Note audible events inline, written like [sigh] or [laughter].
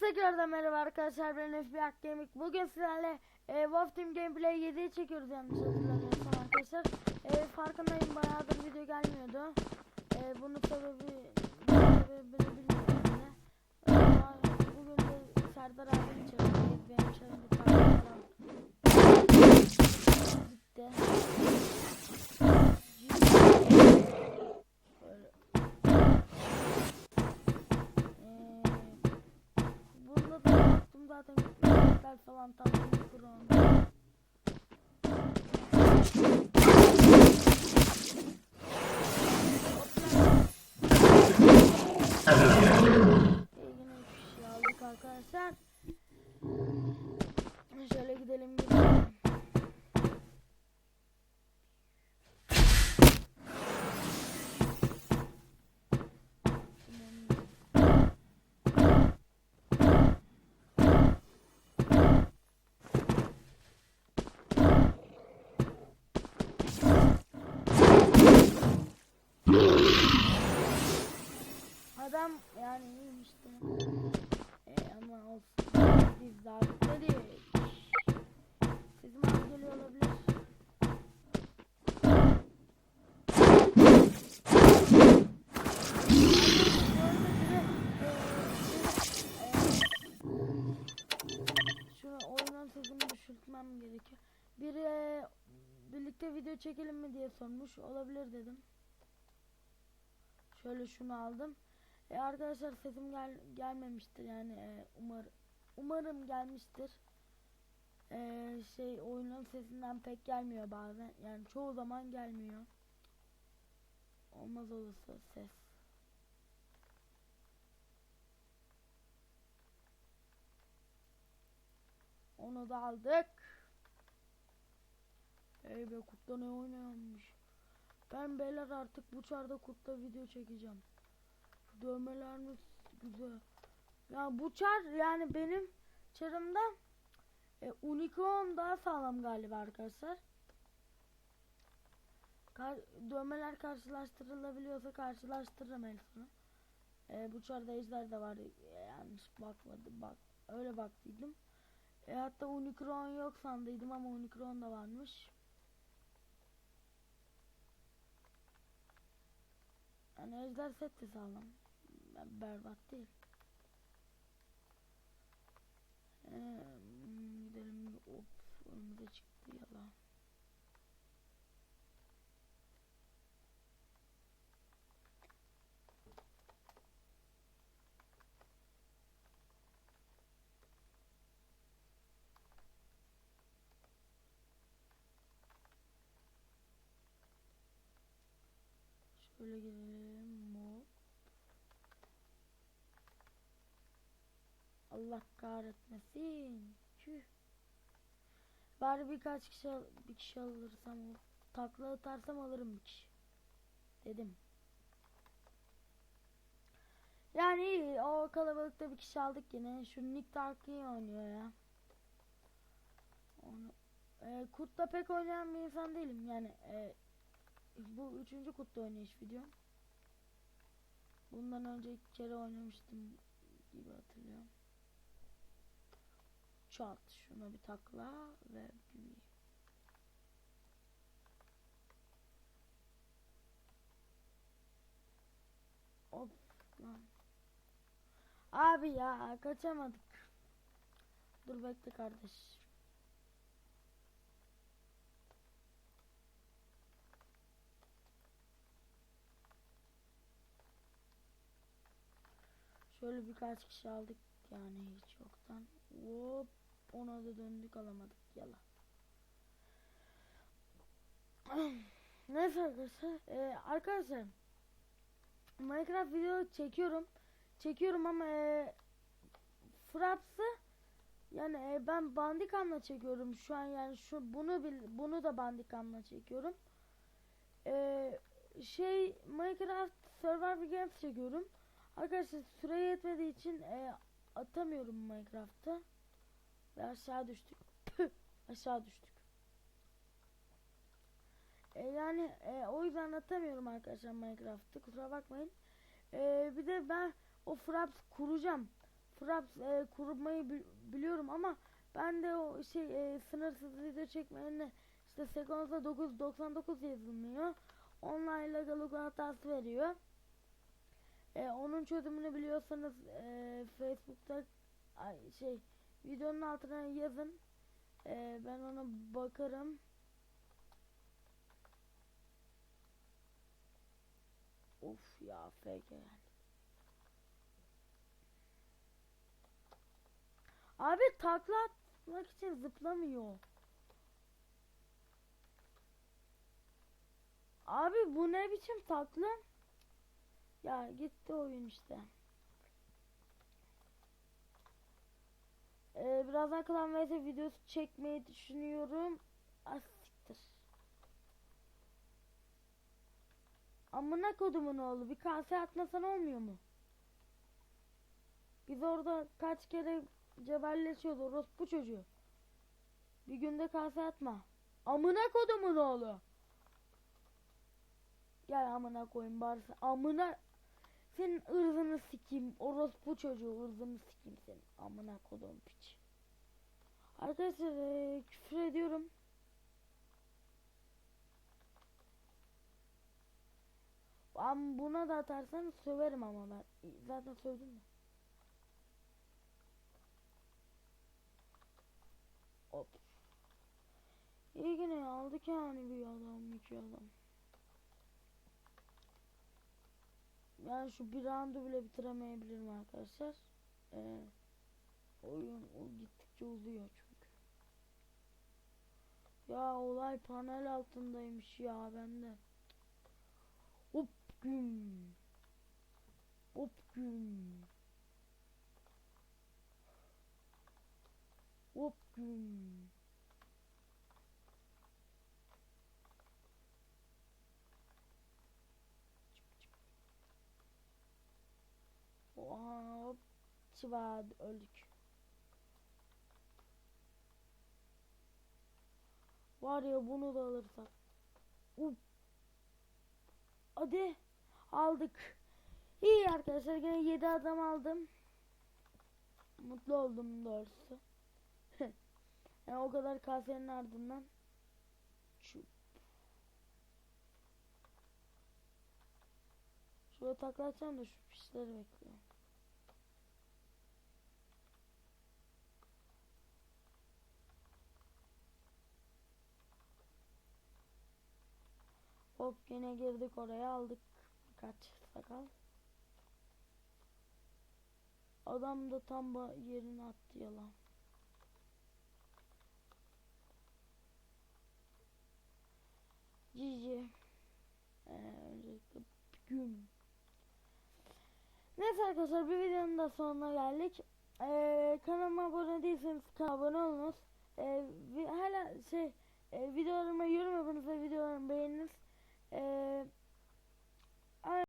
tekrardan merhaba arkadaşlar ben FBI Gaming. Bugün sizlerle e, Wolf Team Gameplay 7'yi çekiyoruz yanlış hatırlamıyorsam arkadaşlar. E, farkındayım bayağıdır video gelmiyordu. E, bunun sebebi bunun sebebini bilmiyorum zaten falan tam kuran. Yine bir şey aldık arkadaşlar. Şöyle gidelim gidelim. Adam yani de. E, ama olsun. Biz daha bitmedik. Sesim az geliyor olabilir. Düşürtmem gerekiyor. Biri birlikte video çekelim mi diye sormuş. Olabilir dedim. Şöyle şunu aldım. E arkadaşlar sesim gel gelmemiştir yani e, umar umarım gelmiştir. E, şey oyunun sesinden pek gelmiyor bazen. Yani çoğu zaman gelmiyor. Olmaz olursa ses. Onu da aldık. Ey be kutla ne oynayanmış. Ben beyler artık bu çarda kutla video çekeceğim. Dövmeleriniz güzel. Ya bu çar yani benim çarımda e, Unicorn daha sağlam galiba arkadaşlar. Kar dövmeler karşılaştırılabiliyorsa karşılaştırırım en sonu. E, bu çarda ejder de var. E, yanlış bakmadım bak. Öyle baktıydım. E, hatta Unicron yok sandıydım ama Unicron da varmış. Yani ejder set de sağlam. Berbat değil. Ee, gidelim. Of önümüze çıktı yalan. Şöyle girelim. Hop. Allah kahretmesin. Tüh. Bari birkaç kişi al- bir kişi alırsam takla atarsam alırım bir kişi. Dedim. Yani o kalabalıkta bir kişi aldık yine. Şu Nick Dark iyi oynuyor ya. Onu e, Kurt'ta pek oynayan bir insan değilim. Yani e, bu üçüncü Kurt'ta oynayış video. Bundan önce iki kere oynamıştım gibi hatırlıyorum. Çat şuna bir takla ve bir Hop lan. Abi ya kaçamadık. Dur bekle kardeş. Şöyle birkaç kişi aldık yani hiç yoktan. Hop ona da döndük alamadık yala. [clears throat] Neyse arkadaşlar. Ee, arkadaşlar Minecraft video çekiyorum. Çekiyorum ama e, Fraps'ı yani e, ben Bandicam'la çekiyorum şu an yani şu bunu bil, bunu da Bandicam'la çekiyorum. E, şey Minecraft Survivor Games çekiyorum. Arkadaşlar süre yetmediği için e, atamıyorum Minecraft'ta. Ve aşağı düştük. Püh, aşağı düştük. E, yani e, o yüzden atamıyorum arkadaşlar Minecraft'ı. Kusura bakmayın. E, bir de ben o Fraps kuracağım. Fraps e, kurmayı bi- biliyorum ama ben de o şey e, sınırsız video çekmelerine işte sekansa 999 yazılmıyor. Online legal hatası veriyor. E, onun çözümünü biliyorsanız e, Facebook'ta ay, şey videonun altına yazın. E, ben ona bakarım. Of ya fake. Abi takla atmak için zıplamıyor. Abi bu ne biçim takla? Ya gitti oyun işte. Ee, birazdan Klan vs videosu çekmeyi düşünüyorum. Ah siktir. Amına kodumun oğlu bir kase atmasan olmuyor mu? Biz orada kaç kere cebelleşiyoruz orospu çocuğu. Bir günde kase atma. Amına kodumun oğlu. Gel amına koyayım bari. Amına senin ırzını sikeyim. Orospu çocuğu ırzını sikeyim senin. Amına kodum piç. Arkadaşlar eee, küfür ediyorum. Ben buna da atarsan söverim ama ben. Zaten sövdüm mü? Hop. İyi yine aldık yani bir adam iki adam. Yani şu bir roundu bile bitiremeyebilirim arkadaşlar. Ee, oyun o gittikçe uzuyor çünkü. Ya olay panel altındaymış ya bende. Hop güm. Hop güm. Hop güm. Hop. Çıvad öldük. Var ya bunu da alırsak. Up. Hadi. Aldık. İyi arkadaşlar gene 7 adam aldım. Mutlu oldum doğrusu. [laughs] yani o kadar kasenin ardından. Şu. Şuraya taklatacağım da şu pişleri bekliyorum. Hop yine girdik oraya aldık birkaç sakal. Adam da tam yerine attı yalan. Cici. Ee, gün. Neyse arkadaşlar bir videonun da sonuna geldik. Ee, kanalıma abone değilseniz kanala abone olunuz. Ee, hala şey e, videolarıma yorum yapınız ve videolarımı beğeniniz. Äh,